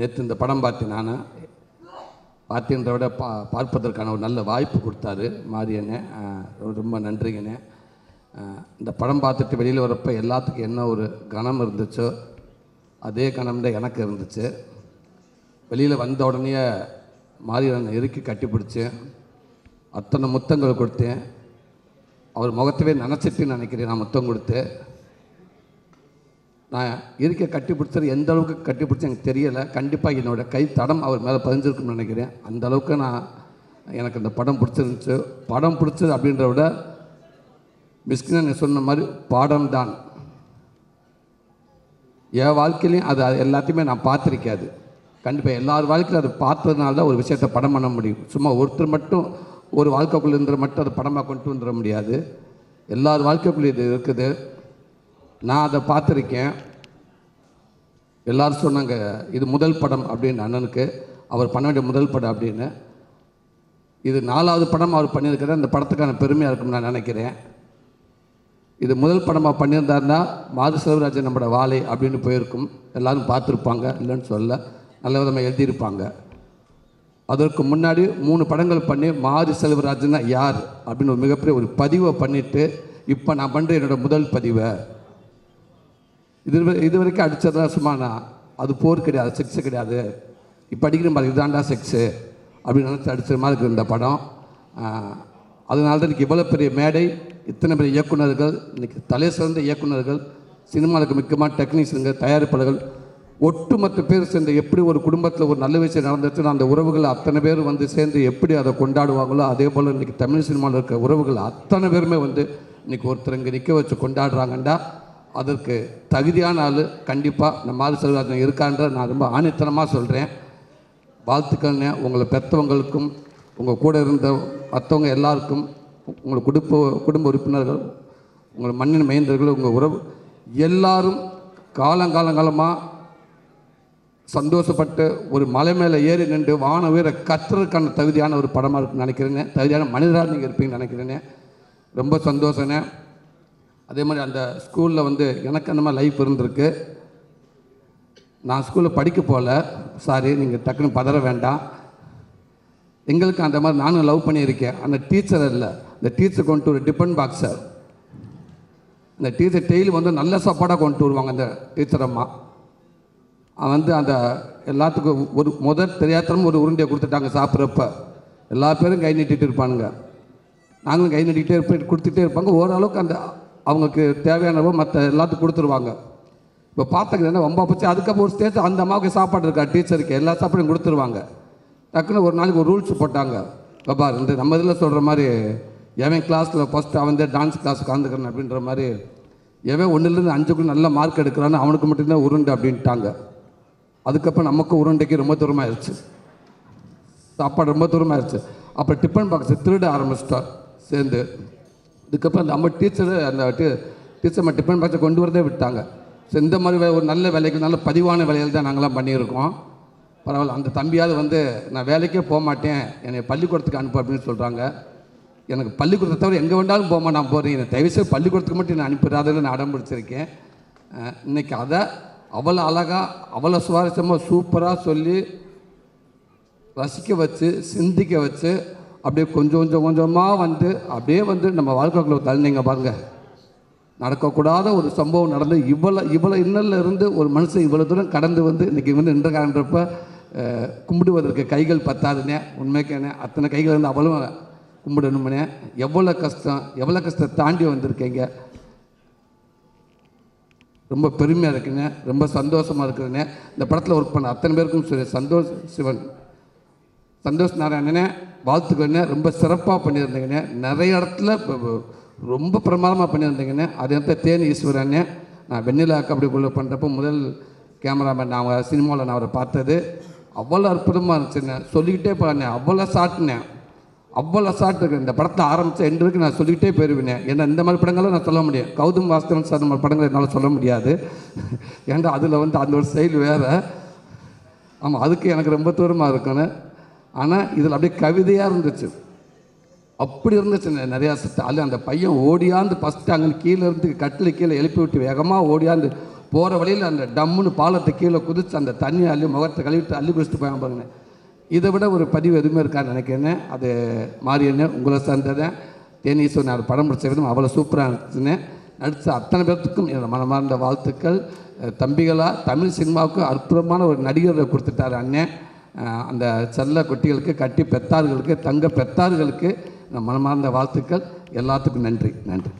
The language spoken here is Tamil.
நேற்று இந்த படம் பார்த்தேன் நான். பார்த்தேன்ற விட பா பார்ப்பதற்கான ஒரு நல்ல வாய்ப்பு கொடுத்தாரு மாரியண்ணே ரொம்ப நன்றிங்கண்ணே. இந்த படம் பார்த்துட்டு வெளியில் வரப்போ எல்லாத்துக்கும் என்ன ஒரு கணம் இருந்துச்சோ அதே கணம் தான் எனக்கு இருந்துச்சு. வெளியில் வந்த உடனே மாரியண்ணன் இறுக்கி கட்டிப்பிடிச்சேன் அத்தனை முத்தங்கள் கொடுத்தேன். அவர் முகத்தவே நினச்சிட்டு நினைக்கிறேன் நான் முத்தம் கொடுத்து. நான் இருக்க கட்டி பிடிச்சது எந்த அளவுக்கு கட்டி பிடிச்சி எனக்கு தெரியலை. கண்டிப்பாக என்னோடய கை தடம் அவர் மேலே பதிஞ்சிருக்குன்னு நினைக்கிறேன். அந்த அளவுக்கு நான் எனக்கு இந்த படம் பிடிச்சிருந்துச்சு. படம் பிடிச்சது அப்படின்றத விட மிஸ்கின் சொன்ன மாதிரி பாடம் தான். என் வாழ்க்கையிலையும் அது அது எல்லாத்தையுமே நான் பார்த்துருக்காது. கண்டிப்பாக எல்லார் வாழ்க்கையிலும் அது பார்த்ததுனால தான் ஒரு விஷயத்தை படம் பண்ண முடியும். சும்மா ஒருத்தர் மட்டும் ஒரு வாழ்க்கைக்குள்ளே இருந்த மட்டும் அதை படமாக கொண்டு வந்துட முடியாது. எல்லார் வாழ்க்கைக்குள்ளே இது இருக்குது. நான் அதை பார்த்துருக்கேன். எல்லாரும் சொன்னாங்க இது முதல் படம் அப்படின்னு அண்ணனுக்கு. அவர் பண்ண வேண்டிய முதல் படம் அப்படின்னு. இது நாலாவது படம் அவர் பண்ணியிருக்கிற அந்த படத்துக்கான பெருமையாக இருக்கும்னு நான் நினைக்கிறேன். இது முதல் படமாக பண்ணியிருந்தாருன்னா மாது செல்வராஜன் நம்மளோட வாழை அப்படின்னு போயிருக்கும். எல்லாரும் பார்த்துருப்பாங்க இல்லைன்னு சொல்ல நல்ல விதமாக எழுதியிருப்பாங்க. அதற்கு முன்னாடி மூணு படங்கள் பண்ணி மாரி செல்வராஜன்னா யார் அப்படின்னு ஒரு மிகப்பெரிய ஒரு பதிவை பண்ணிவிட்டு இப்போ நான் பண்ணுற என்னோட முதல் பதிவை. இது இது வரைக்கும் அடித்ததெல்லாம் சும்மா நான் அது போர் கிடையாது செக்ஸு கிடையாது. இப்போ அடிக்கிற மாதிரி இதாண்டா செக்ஸு அப்படின்னு நினச்சி அடிச்ச மாதிரி இருக்குது இந்த படம். அதனால தான் இன்றைக்கி இவ்வளோ பெரிய மேடை இத்தனை பெரிய இயக்குனர்கள் இன்றைக்கி தலை சிறந்த இயக்குனர்கள் சினிமாவுக்கு முக்கியமாக டெக்னீஷியனுங்க தயாரிப்பாளர்கள் ஒட்டுமொத்த பேர் சேர்ந்து எப்படி ஒரு குடும்பத்தில் ஒரு நல்ல விஷயம் நடந்துச்சுன்னா அந்த உறவுகள் அத்தனை பேர் வந்து சேர்ந்து எப்படி அதை கொண்டாடுவாங்களோ அதே போல் இன்றைக்கி தமிழ் சினிமாவில் இருக்க உறவுகள் அத்தனை பேருமே வந்து இன்றைக்கி ஒருத்தர் இங்கே நிற்க வச்சு கொண்டாடுறாங்கண்டா. அதற்கு தகுதியான ஆள் கண்டிப்பாக நம்ம மாதிரி செல்வராஜன் இருக்கான்ற நான் ரொம்ப ஆணித்தனமாக சொல்கிறேன் வாழ்த்துக்கள்னே உங்களை பெற்றவங்களுக்கும் உங்கள் கூட இருந்த மற்றவங்க எல்லாருக்கும் உங்கள் குடும்ப குடும்ப உறுப்பினர்கள் உங்கள் மண்ணின் மைந்தர்கள் உங்கள் உறவு எல்லாரும் காலங்காலங்காலமாக சந்தோஷப்பட்டு ஒரு மலை மேலே ஏறி நின்று வான உயர கத்துறதுக்கான தகுதியான ஒரு படமாக இருக்குன்னு நினைக்கிறேனே தகுதியான மனிதராக நீங்கள் இருப்பீங்கன்னு நினைக்கிறேனே ரொம்ப சந்தோஷங்க. அதே மாதிரி அந்த ஸ்கூலில் வந்து எனக்கு அந்த மாதிரி லைஃப் இருந்திருக்கு. நான் ஸ்கூலில் படிக்க போகல சாரி நீங்கள் டக்குன்னு பதற வேண்டாம். எங்களுக்கு அந்த மாதிரி நானும் லவ் பண்ணியிருக்கேன். அந்த டீச்சர் இல்லை. இந்த டீச்சர் கொண்டு ஒரு டிபன் பாக்ஸர் இந்த டீச்சர் டெய்லி வந்து நல்ல சாப்பாடாக கொண்டு வருவாங்க அந்த டீச்சர் அம்மா. அவன் வந்து அந்த எல்லாத்துக்கும் ஒரு முதல் தெரியாத்தனம் ஒரு உருண்டையை கொடுத்துட்டாங்க சாப்பிட்றப்ப. எல்லா பேரும் கை நீட்டிகிட்டு இருப்பானுங்க. நாங்களும் கை நீட்டிகிட்டே இருப்போம் கொடுத்துட்டே இருப்பாங்க. ஓரளவுக்கு அந்த அவங்களுக்கு தேவையானவோ மற்ற எல்லாத்துக்கும் கொடுத்துருவாங்க. இப்போ பார்த்துக்கிறது என்ன ரொம்ப போச்சு. அதுக்கப்புறம் ஒரு ஸ்டேஜ் அந்த அம்மாவுக்கு சாப்பாடு இருக்கா? டீச்சருக்கு எல்லா சாப்பாடும் கொடுத்துருவாங்க. டக்குன்னு ஒரு நாளைக்கு ஒரு ரூல்ஸ் போட்டாங்க. பாபா இந்த நம்ம இதில் சொல்கிற மாதிரி எவன் கிளாஸில் ஃபஸ்ட்டு அவன் தான் டான்ஸ் கிளாஸ் கலந்துக்கிறேன் அப்படின்ற மாதிரி எவன் ஒன்றுலேருந்து அஞ்சுக்குள்ள நல்ல மார்க் எடுக்கிறான்னு அவனுக்கு மட்டும்தான் உருண்டை அப்படின்ட்டாங்க. அதுக்கப்புறம் நமக்கு உருண்டைக்கு ரொம்ப தூரமாக ஆயிடுச்சு சாப்பாடு ரொம்ப தூரமாயிருச்சு. அப்புறம் டிஃபன் பாக்ஸ் திருட ஆரம்பிச்சிட்டோம் சேர்ந்து. இதுக்கப்புறம் நம்ம டீச்சரு அந்த டீச்சர் நம்ம டிஃபன் பாக்ஸை கொண்டு வரதே விட்டாங்க. ஸோ இந்த மாதிரி ஒரு நல்ல வேலைக்கு நல்ல பதிவான வேலைகள் தான் நாங்களாம் பண்ணியிருக்கோம். பரவாயில்ல அந்த தம்பியாவது வந்து நான் வேலைக்கே போக மாட்டேன். என்னை பள்ளிக்கூடத்துக்கு அனுப்பு அப்படின்னு சொல்கிறாங்க எனக்கு பள்ளிக்கூடத்தை தவிர எங்கே வேண்டாலும் போமா நான் போகிறேன் என்னை தயவுசெய்து பள்ளிக்கூடத்துக்கு மட்டும் நான் அனுப்பிடாதுன்னு நான் அடம் பிடிச்சிருக்கேன். இன்றைக்கி இன்னைக்கு அதை அவ்வளோ அழகாக அவ்வளோ சுவாரஸ்யமாக சூப்பராக சொல்லி ரசிக்க வச்சு சிந்திக்க வச்சு அப்படியே கொஞ்சம் கொஞ்சம் கொஞ்சமாக வந்து அப்படியே வந்து நம்ம வாழ்க்கைக்குள்ள தள்ளினீங்க பாருங்க. நடக்கக்கூடாத ஒரு சம்பவம் நடந்து இவ்வளோ இவ்வளோ இன்னல்ல இருந்து ஒரு மனுஷன் இவ்வளோ தூரம் கடந்து வந்து இன்றைக்கி வந்து நின்றக்காரன்றப்ப அஹ், கும்பிடுவதற்கு கைகள் பத்தாதுனே உண்மைக்கேனே அத்தனை கைகள் இருந்து அவ்வளோ கும்பிடணுமனே. எவ்வளோ கஷ்டம் எவ்வளோ கஷ்டத்தை தாண்டி வந்திருக்கீங்க? ரொம்ப பெருமையாக இருக்குங்க ரொம்ப சந்தோஷமாக இருக்குதுங்க. இந்த படத்தில் ஒர்க் பண்ண அத்தனை பேருக்கும் சரி சந்தோஷ் சிவன். சந்தோஷ் நாராயணனே வாழ்த்துக்கண்ணே ரொம்ப சிறப்பாக பண்ணியிருந்தீங்கண்ணே. நிறைய இடத்துல ரொம்ப பிரமாதமாக பண்ணியிருந்தீங்கண்ணே. அதே நேரத்தில் தேனி ஈஸ்வரண்ணே நான் வெண்ணிலா கபடிக்குள்ளே பண்ணுறப்போ முதல் கேமராமேன் நான் சினிமாவில் நான் அவரை பார்த்தது. அவ்வளோ அற்புதமாக இருந்துச்சுண்ணே. சொல்லிக்கிட்டே போனேன் அவ்வளோ சாட்டினேன் அவ்வளோ ஷார்ட் இருக்கு இந்த படத்தை ஆரம்பித்த எண்டு வரைக்கும் நான் சொல்லிக்கிட்டே போயிருவேன் ஏன்னா இந்த மாதிரி படங்களை நான் சொல்ல முடியும் கௌதம் வாஸ்தவன் சார் மாதிரி படங்களை என்னால் சொல்ல முடியாது. ஏன்னா அதில் வந்து அந்த ஒரு செயல் வேறு. ஆமாம் அதுக்கு எனக்கு ரொம்ப தூரமாக இருக்கணும் ஆனால் இதில் அப்படியே கவிதையாக இருந்துச்சு. அப்படி இருந்துச்சு. நிறையா சத்து அதில் அந்த பையன் ஓடியாந்து ஃபஸ்ட்டு அங்கே கீழே இருந்து கட்டில் கீழே எழுப்பி விட்டு வேகமாக ஓடியாந்து போகிற வழியில் அந்த டம்முன்னு பாலத்தை கீழே குதித்து அந்த தண்ணியை அள்ளி முகத்தை கழுவிட்டு அள்ளி குடிச்சிட்டு போய் பாருங்க. இதை விட ஒரு பதிவு எதுவுமே இருக்கான்னு நினைக்கிறேன். அது மாரியண்ணே உங்களை சேர்ந்ததேன் தேனீஸ்வரன் அவர் படம் முடிச்ச விதம் அவ்வளோ சூப்பராக இருந்துச்சுன்னு நடித்த அத்தனை பேர்த்துக்கும் என்னோடய மனமார்ந்த வாழ்த்துக்கள். தம்பிகளாக தமிழ் சினிமாவுக்கு அற்புதமான ஒரு நடிகரை கொடுத்துட்டார் அண்ணன் அந்த செல்ல குட்டிகளுக்கு கட்டி பெத்தார்களுக்கு தங்க பெத்தார்களுக்கு மனமார்ந்த வாழ்த்துக்கள். எல்லாத்துக்கும் நன்றி. நன்றி.